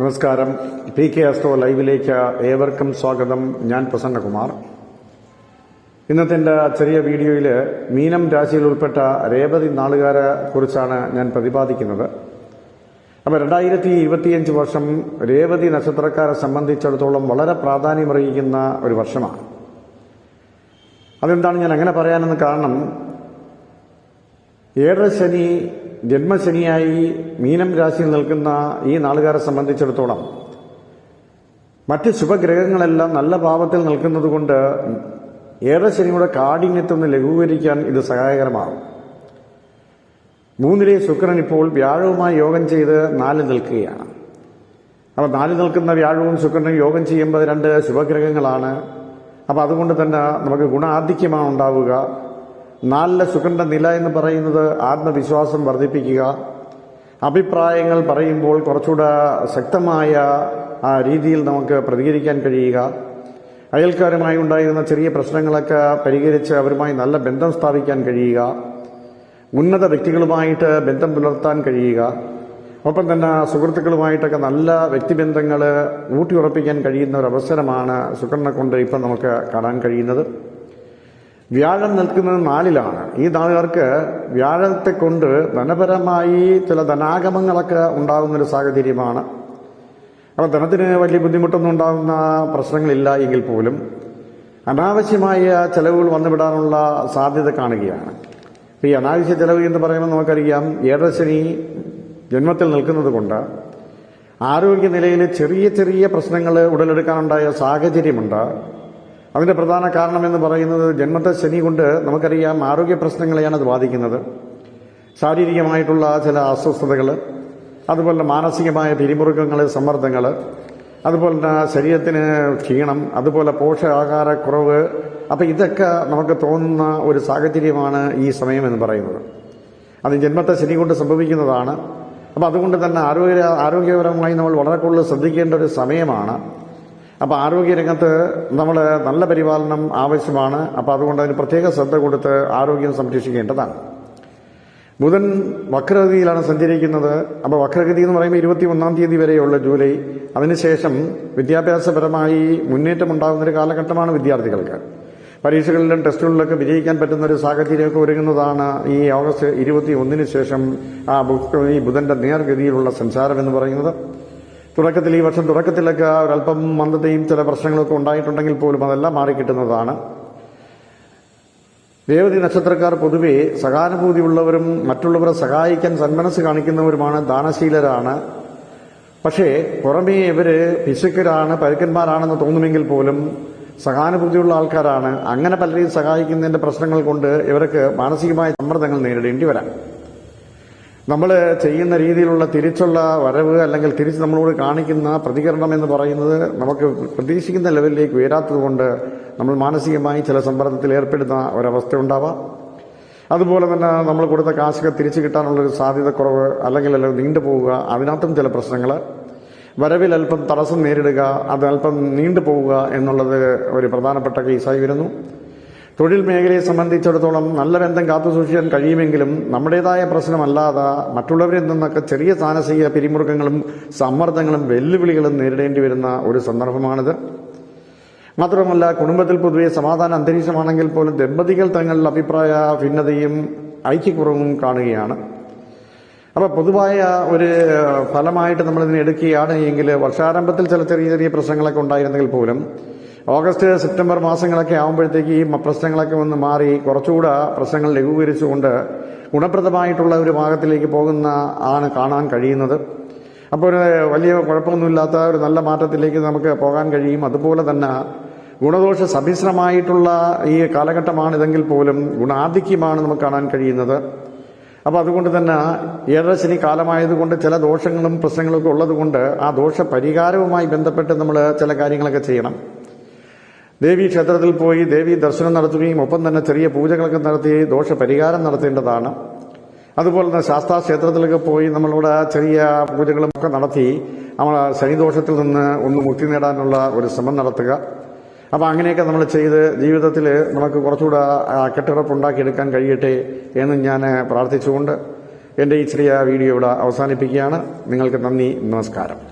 നമസ്കാരം. P K astro ലൈവിലേക്ക് ഏവർക്കും സ്വാഗതം. ഞാൻ പ്രസന്നകുമാർ. ഇന്നത്തെ ചെറിയ വീഡിയോയിൽ മീനം രാശിയിൽ ഉൾപ്പെട്ട രേവതി നാളുകാരെ കുറിച്ചാണ് ഞാൻ പ്രതിപാദിക്കുന്നത്. അപ്പോൾ രണ്ടായിരത്തി ഇരുപത്തിയഞ്ച് വർഷം രേവതി നക്ഷത്രക്കാരെ സംബന്ധിച്ചിടത്തോളം വളരെ പ്രാധാന്യമറിയിക്കുന്ന ഒരു വർഷമാണ്. അതെന്താണ് ഞാൻ അങ്ങനെ പറയാനെന്ന് കാരണം ഏഴര ശനി ജന്മശനിയായി മീനം രാശിയിൽ നിൽക്കുന്ന ഈ നാളുകാരെ സംബന്ധിച്ചിടത്തോളം മറ്റ് ശുഭഗ്രഹങ്ങളെല്ലാം നല്ല ഭാവത്തിൽ നിൽക്കുന്നത് കൊണ്ട് ഏഴര ശനിയുടെ കാഠിന്യത്തൊന്ന് ലഘൂകരിക്കാൻ ഇത് സഹായകരമാകും. മൂന്നിലെ ശുക്രൻ ഇപ്പോൾ വ്യാഴവുമായി യോഗം ചെയ്ത് നാല് നിൽക്കുകയാണ്. അപ്പോൾ നാല് നിൽക്കുന്ന വ്യാഴവും ശുക്രനും യോഗം ചെയ്യുമ്പോൾ രണ്ട് ശുഭഗ്രഹങ്ങളാണ്. അപ്പോൾ അതുകൊണ്ട് തന്നെ നമുക്ക് ഗുണാധിക്യമാണ് ഉണ്ടാവുക. നാലിലെ ശുക്രന്റെ നില എന്ന് പറയുന്നത് ആത്മവിശ്വാസം വർദ്ധിപ്പിക്കുക. അഭിപ്രായങ്ങൾ പറയുമ്പോൾ കുറച്ചുകൂടെ ശക്തമായ രീതിയിൽ നമുക്ക് പ്രതികരിക്കാൻ കഴിയുക. അയൽക്കാരുമായി ഉണ്ടായിരുന്ന ചെറിയ പ്രശ്നങ്ങളൊക്കെ പരിഹരിച്ച് അവരുമായി നല്ല ബന്ധം സ്ഥാപിക്കാൻ കഴിയുക. ഉന്നത വ്യക്തികളുമായിട്ട് ബന്ധം പുലർത്താൻ കഴിയുക. ഒപ്പം തന്നെ സുഹൃത്തുക്കളുമായിട്ടൊക്കെ നല്ല വ്യക്തിബന്ധങ്ങൾ ഊട്ടിയുറപ്പിക്കാൻ കഴിയുന്ന ഒരു അവസരമാണ് ശുക്രനെ കൊണ്ട് ഇപ്പം നമുക്ക് കാണാൻ കഴിയുന്നത്. വ്യാഴം നിൽക്കുന്നത് നാലിലാണ്. ഈ നാളുകാർക്ക് വ്യാഴത്തെ കൊണ്ട് ധനപരമായി ചില ധനാഗമങ്ങളൊക്കെ ഉണ്ടാകുന്നൊരു സാഹചര്യമാണ്. അപ്പോൾ ധനത്തിന് വലിയ ബുദ്ധിമുട്ടൊന്നും ഉണ്ടാകുന്ന പ്രശ്നങ്ങളില്ല എങ്കിൽ പോലും അനാവശ്യമായ ചെലവുകൾ വന്നുവിടാനുള്ള സാധ്യത കാണുകയാണ്. ഈ അനാവശ്യ ചെലവ് എന്ന് പറയുമ്പോൾ നമുക്കറിയാം ഏഴരശനി ജന്മത്തിൽ നിൽക്കുന്നത് കൊണ്ട് ആരോഗ്യനിലയിൽ ചെറിയ ചെറിയ പ്രശ്നങ്ങൾ ഉടലെടുക്കാനുണ്ടായ സാഹചര്യമുണ്ട്. അതിന്റെ പ്രധാന കാരണമെന്ന് പറയുന്നത് ജന്മത്തെ ശനി കൊണ്ട് നമുക്കറിയാം ആരോഗ്യ പ്രശ്നങ്ങളെയാണ് അത് ബാധിക്കുന്നത്. ശാരീരികമായിട്ടുള്ള ചില അസ്വസ്ഥതകൾ അതുപോലെ മാനസികമായ പിരിമുറുക്കങ്ങൾ സമ്മർദ്ദങ്ങൾ അതുപോലെ തന്നെ ശരീരത്തിന് ക്ഷീണം അതുപോലെ പോഷകാഹാരക്കുറവ് അപ്പം ഇതൊക്കെ നമുക്ക് തോന്നുന്ന ഒരു സാഹചര്യമാണ് ഈ സമയം എന്ന് പറയുന്നത്. അത് ജന്മത്തെ ശനി കൊണ്ട് സംഭവിക്കുന്നതാണ്. അപ്പം അതുകൊണ്ട് തന്നെ ആരോഗ്യ ആരോഗ്യപരമായി നമ്മൾ വളരെ കൂടുതൽ ശ്രദ്ധിക്കേണ്ട ഒരു സമയമാണ്. അപ്പോൾ ആരോഗ്യരംഗത്ത് നമ്മൾ നല്ല പരിപാലനം ആവശ്യമാണ്. അപ്പോൾ അതുകൊണ്ട് അതിന് പ്രത്യേക ശ്രദ്ധ കൊടുത്ത് ആരോഗ്യം സംരക്ഷിക്കേണ്ടതാണ്. ബുധൻ വക്രഗതിയിലാണ് സഞ്ചരിക്കുന്നത്. അപ്പോൾ വക്രഗതി എന്ന് പറയുമ്പോൾ ഇരുപത്തി ഒന്നാം തീയതി വരെയുള്ള ജൂലൈ. അതിനുശേഷം വിദ്യാഭ്യാസപരമായി മുന്നേറ്റം ഉണ്ടാകുന്ന ഒരു കാലഘട്ടമാണ് വിദ്യാർത്ഥികൾക്ക്. പരീക്ഷകളിലും ടെസ്റ്റുകളിലൊക്കെ വിജയിക്കാൻ പറ്റുന്ന ഒരു സാഹചര്യമൊക്കെ ഒരുങ്ങുന്നതാണ് ഈ ഓഗസ്റ്റ് ഇരുപത്തി ഒന്നിന് ശേഷം ആ ഈ ബുധന്റെ നേർഗതിയിലുള്ള സംസാരം എന്ന് പറയുന്നത്. തുടക്കത്തിൽ ഈ വർഷം തുടക്കത്തിലൊക്കെ ഒരല്പം മന്ദതയും ചില പ്രശ്നങ്ങളൊക്കെ ഉണ്ടായിട്ടുണ്ടെങ്കിൽ പോലും അതെല്ലാം മാറിക്കിട്ടുന്നതാണ്. രേവതി നക്ഷത്രക്കാർ പൊതുവെ സഹാനുഭൂതിയുള്ളവരും മറ്റുള്ളവരെ സഹായിക്കാൻ സന്മനസ് കാണിക്കുന്നവരുമാണ് ദാനശീലരാണ്. പക്ഷേ പുറമേ ഇവർ പിശുക്കരാണ് പരുക്കന്മാരാണെന്ന് തോന്നുമെങ്കിൽ പോലും സഹാനുഭൂതിയുള്ള ആൾക്കാരാണ്. അങ്ങനെ പലരെയും സഹായിക്കുന്നതിന്റെ പ്രശ്നങ്ങൾ കൊണ്ട് ഇവർക്ക് മാനസികമായ സമ്മർദ്ദങ്ങൾ നേരിടേണ്ടി വരാം. നമ്മൾ ചെയ്യുന്ന രീതിയിലുള്ള തിരിച്ചുള്ള വരവ് അല്ലെങ്കിൽ തിരിച്ച് നമ്മളോട് കാണിക്കുന്ന പ്രതികരണം എന്ന് പറയുന്നത് നമുക്ക് പ്രതീക്ഷിക്കുന്ന ലെവലിലേക്ക് ഉയരാത്തതുകൊണ്ട് നമ്മൾ മാനസികമായി ചില സമ്മർദ്ദത്തിൽ ഏർപ്പെടുന്ന ഒരവസ്ഥ ഉണ്ടാവാം. അതുപോലെ തന്നെ നമ്മൾ കൊടുത്ത കാശൊക്കെ തിരിച്ചു കിട്ടാനുള്ളൊരു സാധ്യത കുറവ് അല്ലെങ്കിൽ അല്ലെങ്കിൽ നീണ്ടുപോവുക അതിനകത്തും ചില പ്രശ്നങ്ങൾ. വരവിൽ അല്പം തടസ്സം നേരിടുക അത് അല്പം നീണ്ടുപോവുക എന്നുള്ളത് ഒരു പ്രധാനപ്പെട്ട കേസായി വരുന്നു. തൊഴിൽ മേഖലയെ സംബന്ധിച്ചിടത്തോളം നല്ല ബന്ധം കാത്തുസൂക്ഷിക്കാൻ കഴിയുമെങ്കിലും നമ്മുടേതായ പ്രശ്നമല്ലാതെ മറ്റുള്ളവരിൽ നിന്നൊക്കെ ചെറിയ സാനസിക പിരിമുറുക്കങ്ങളും സമ്മർദ്ദങ്ങളും വെല്ലുവിളികളും നേരിടേണ്ടി വരുന്ന ഒരു സന്ദർഭമാണിത്. മാത്രമല്ല കുടുംബത്തിൽ പൊതുവെ സമാധാന അന്തരീക്ഷമാണെങ്കിൽ പോലും ദമ്പതികൾ തങ്ങളുടെ അഭിപ്രായ ഭിന്നതയും ഐക്യക്കുറവും കാണുകയാണ്. അപ്പോൾ പൊതുവായ ഒരു ഫലമായിട്ട് നമ്മൾ ഇതിനെ എടുക്കുകയാണ് എങ്കിൽ വർഷാരംഭത്തിൽ ചില ചെറിയ ചെറിയ പ്രശ്നങ്ങളൊക്കെ ഉണ്ടായിരുന്നെങ്കിൽ പോലും ഓഗസ്റ്റ് സെപ്റ്റംബർ മാസങ്ങളൊക്കെ ആകുമ്പോഴത്തേക്ക് ഈ പ്രശ്നങ്ങളൊക്കെ ഒന്ന് മാറി. കുറച്ചുകൂടെ പ്രശ്നങ്ങൾ ലഘൂകരിച്ചുകൊണ്ട് ഗുണപ്രദമായിട്ടുള്ള ഒരു ഭാഗത്തിലേക്ക് പോകുന്ന ആണ് കാണാൻ കഴിയുന്നത്. അപ്പോൾ ഒരു വലിയ കുഴപ്പമൊന്നുമില്ലാത്ത ഒരു നല്ല മാറ്റത്തിലേക്ക് നമുക്ക് പോകാൻ കഴിയും. അതുപോലെ തന്നെ ഗുണദോഷ സമ്മിശ്രമായിട്ടുള്ള ഈ കാലഘട്ടമാണിതെങ്കിൽ പോലും ഗുണാധിക്യമാണ് നമുക്ക് കാണാൻ കഴിയുന്നത്. അപ്പോൾ അതുകൊണ്ട് തന്നെ ഏഴര ശനി കാലമായതുകൊണ്ട് ചില ദോഷങ്ങളും പ്രശ്നങ്ങളൊക്കെ ഉള്ളതുകൊണ്ട് ആ ദോഷ പരിഹാരവുമായി ബന്ധപ്പെട്ട് നമ്മൾ ചില കാര്യങ്ങളൊക്കെ ചെയ്യണം. ദേവീ ക്ഷേത്രത്തിൽ പോയി ദേവി ദർശനം നടത്തുകയും ഒപ്പം തന്നെ ചെറിയ പൂജകളൊക്കെ നടത്തി ദോഷപരിഹാരം നടത്തേണ്ടതാണ്. അതുപോലെ തന്നെ ശാസ്താ ക്ഷേത്രത്തിലൊക്കെ പോയി നമ്മളിവിടെ ചെറിയ പൂജകളും ഒക്കെ നടത്തി നമ്മൾ ശനിദോഷത്തിൽ നിന്ന് ഒന്ന് മുക്തി നേടാനുള്ള ഒരു ശ്രമം നടത്തുക. അപ്പോൾ അങ്ങനെയൊക്കെ നമ്മൾ ചെയ്ത് ജീവിതത്തിൽ നമുക്ക് കുറച്ചുകൂടെ കെട്ടുറപ്പുണ്ടാക്കിയെടുക്കാൻ കഴിയട്ടെ എന്ന് ഞാൻ പ്രാർത്ഥിച്ചുകൊണ്ട് എന്റെ ഈ ചെറിയ വീഡിയോ ഇവിടെ അവസാനിപ്പിക്കുകയാണ്. നിങ്ങൾക്ക് നന്ദി നമസ്കാരം.